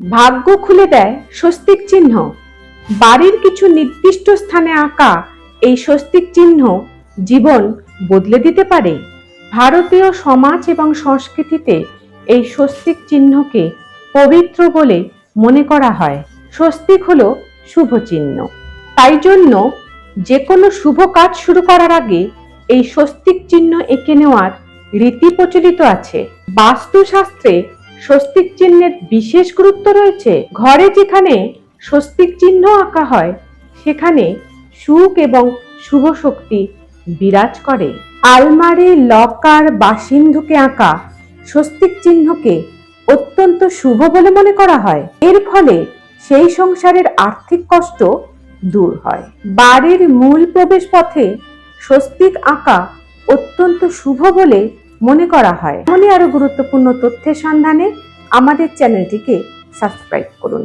ভাগ্য খুলে দেয় স্বস্তিক চিহ্ন। বাড়ির কিছু নির্দিষ্ট স্থানে আঁকা এই স্বস্তিক চিহ্ন জীবন বদলে দিতে পারে। ভারতীয় সমাজ এবং সংস্কৃতিতে এই স্বস্তিক চিহ্নকে পবিত্র বলে মনে করা হয়। স্বস্তিক হলো শুভ চিহ্ন। তাই জন্য যে কোনো শুভ কাজ শুরু করার আগে এই স্বস্তিক চিহ্ন এঁকে নেওয়ার রীতি প্রচলিত আছে। বাস্তুশাস্ত্রে স্বস্তিক চিহ্নের বিশেষ গুরুত্ব রয়েছে। ঘরে যেখানে স্বস্তিক চিহ্ন আঁকা হয়, সেখানে সুখ এবং শুভ শক্তি বিরাজ করে। আলমারি, লকার বা সিন্ধুকে আঁকা স্বস্তিক চিহ্নকে অত্যন্ত শুভ বলে মনে করা হয়। এর ফলে সেই সংসারের আর্থিক কষ্ট দূর হয়। বাড়ির মূল প্রবেশ পথে স্বস্তিক আঁকা অত্যন্ত শুভ বলে মনে করা হয়। এমনই আরও গুরুত্বপূর্ণ তথ্যের সন্ধানে আমাদের চ্যানেলটিকে সাবস্ক্রাইব করুন।